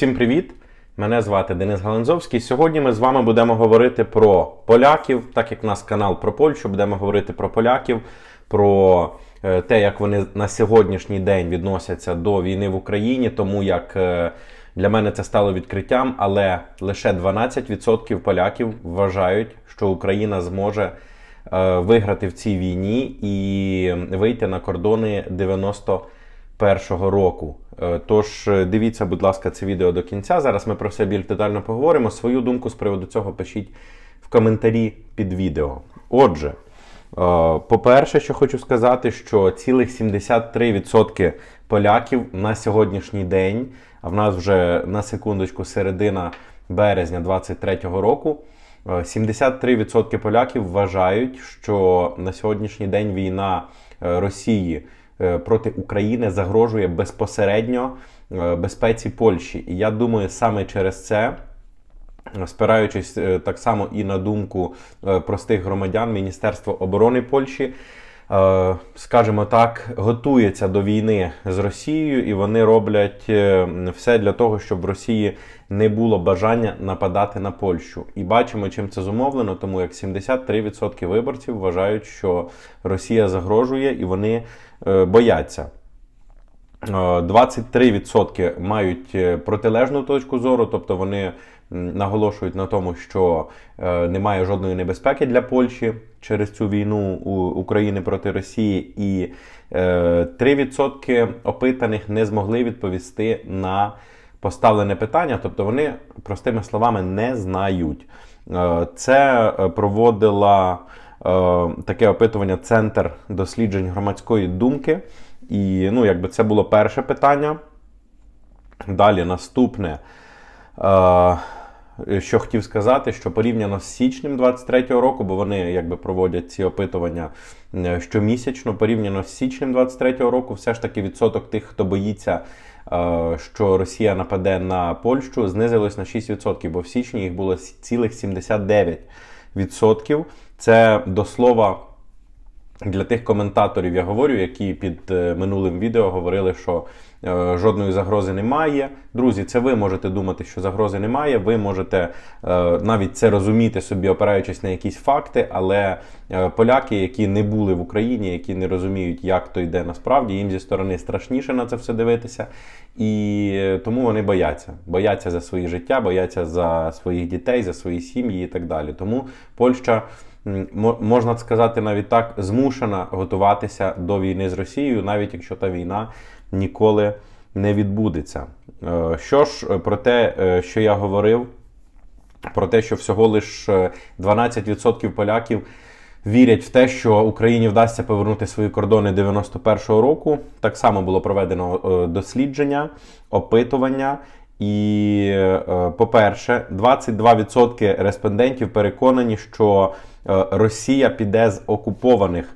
Всім привіт! Мене звати Денис Галанзовський. Сьогодні ми з вами будемо говорити про поляків, так як у нас канал про Польщу, будемо говорити про поляків, про е, те, як вони на сьогоднішній день відносяться до війни в Україні, тому як е, для мене це стало відкриттям, але лише 12% поляків вважають, що Україна зможе е, виграти в цій війні і вийти на кордони 90 першого року. Е, Тож е, дивіться, будь ласка, це відео до кінця. Зараз ми про все більш детально поговоримо. Свою думку з приводу цього пишіть в коментарі під відео. Отже, е, по-перше, що хочу сказати, що цілих 73% поляків на сьогоднішній день, а в нас вже на секундочку середина березня 23-го року. е, 73% поляків вважають, що на сьогоднішній день війна Росії проти України загрожує безпосередньо е, безпеці Польщі. І я думаю, саме через це, е, спираючись е, так само і на думку е, простих громадян, Міністерства оборони Польщі. Е, Скажімо так, готується до війни з Росією, і вони роблять е, все для того, щоб в Росії не було бажання нападати на Польщу. І бачимо, чим це зумовлено, тому як 73% виборців вважають, що Росія загрожує і вони е, бояться. Е, 23% мають протилежну точку зору, тобто вони наголошують на тому, що е, немає жодної небезпеки для Польщі через цю війну України проти Росії, і е, 3% опитаних не змогли відповісти на поставлене питання, тобто вони, простими словами, не знають. Е, Це е, проводила е, таке опитування Центр досліджень громадської думки. І ну, якби це було перше питання. Далі наступне, е, що хотів сказати, що порівняно з січнем 23-го року, бо вони якби проводять ці опитування е, щомісячно, порівняно з січнем 23-го року, все ж таки відсоток тих, хто боїться, е, що Росія нападе на Польщу, знизилось на 6%, бо в січні їх було цілих 79%. Це до слова. Для тих коментаторів я говорю, які під е, минулим відео говорили, що е, жодної загрози немає. Друзі, це ви можете думати, що загрози немає. Ви можете е, навіть це розуміти собі, опираючись на якісь факти, але поляки, які не були в Україні, які не розуміють, як то йде насправді, їм зі сторони страшніше на це все дивитися. І тому вони бояться. Бояться за свої життя, бояться за своїх дітей, за свої сім'ї і так далі. Тому Польща. Можна сказати навіть так, змушена готуватися до війни з Росією, навіть якщо та війна ніколи не відбудеться. Е, Що ж, е, про те, е, що я говорив, про те, що всього лише 12% поляків вірять в те, що Україні вдасться повернути свої кордони 91-го року. Так само було проведено дослідження, опитування. І, по-перше, 22% респондентів переконані, що Росія піде з окупованих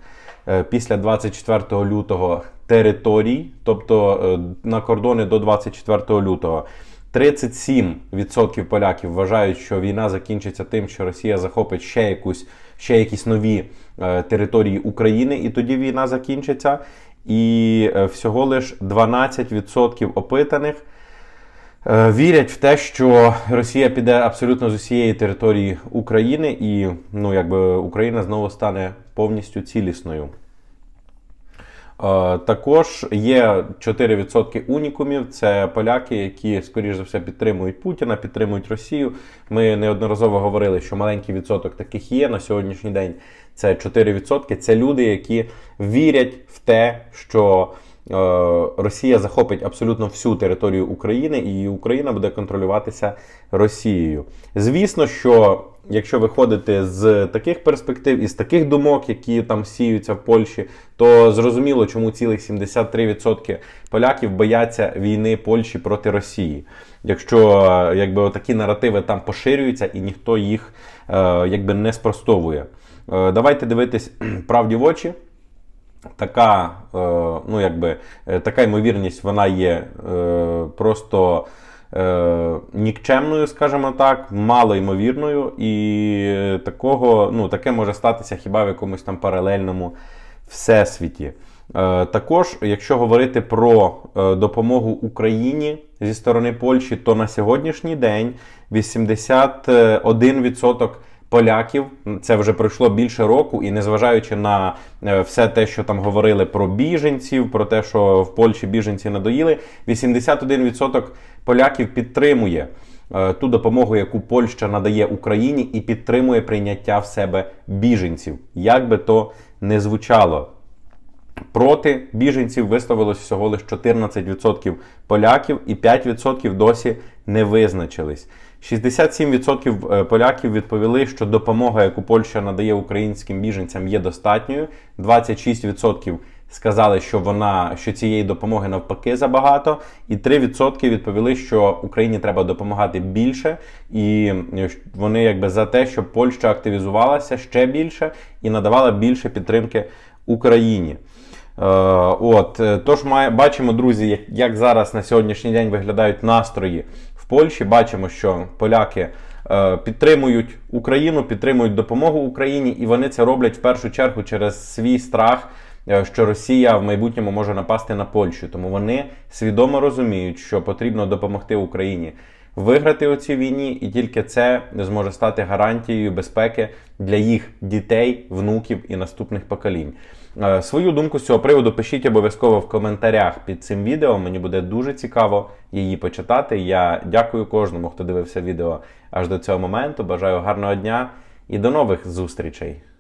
е, після 24 лютого територій, тобто е, на кордони до 24 лютого. 37% поляків вважають, що війна закінчиться тим, що Росія захопить ще якусь ще якісь нові е, території України, і тоді війна закінчиться. І е, всього лиш 12% опитаних е, вірять в те, що Росія піде абсолютно з усієї території України, і ну, якби Україна знову стане повністю цілісною. Е, Також є 4% унікумів. Це поляки, які, скоріш за все, підтримують Путіна, підтримують Росію. Ми неодноразово говорили, що маленький відсоток таких є на сьогоднішній день. Це 4%. Це люди, які вірять в те, що е, Росія захопить абсолютно всю територію України, і Україна буде контролюватися Росією. Звісно, що якщо виходити з таких перспектив і з таких думок, які там сіються в Польщі, то зрозуміло, чому цілих 73% поляків бояться війни Польщі проти Росії. Якщо е, якби такі наративи там поширюються і ніхто їх е, якби не спростовує. Е, Давайте дивитись правді в очі. Така, е, ну якби, е, така ймовірність вона є е, просто нікчемною, скажімо так, малоймовірною, і такого, ну, таке може статися хіба в якомусь там паралельному всесвіті. Також, якщо говорити про допомогу Україні зі сторони Польщі, то на сьогоднішній день 81% поляків, це вже пройшло більше року, і незважаючи на е, все те, що там говорили про біженців, про те, що в Польщі біженці надоїли, 81% поляків підтримує е, ту допомогу, яку Польща надає Україні, і підтримує прийняття в себе біженців, як би то не звучало. Проти біженців висловилось всього лише 14% поляків і 5% досі не визначились. 67% е, поляків відповіли, що допомога, яку Польща надає українським біженцям, є достатньою. 26% сказали, що вона що цієї допомоги навпаки забагато. І 3% відповіли, що Україні треба допомагати більше, і е, вони якби за те, щоб Польща активізувалася ще більше і надавала більше підтримки Україні. Е, От, тож має, бачимо, друзі, як зараз на сьогоднішній день виглядають настрої в Польщі. Бачимо, що поляки е, підтримують Україну, підтримують допомогу Україні, і вони це роблять в першу чергу через свій страх, е, що Росія в майбутньому може напасти на Польщу. Тому вони свідомо розуміють, що потрібно допомогти Україні виграти у цій війні, і тільки це зможе стати гарантією безпеки для їх дітей, внуків і наступних поколінь. Е, Свою думку з цього приводу пишіть обов'язково в коментарях під цим відео. Мені буде дуже цікаво її почитати. Я дякую кожному, хто дивився відео аж до цього моменту. Бажаю гарного дня і до нових зустрічей!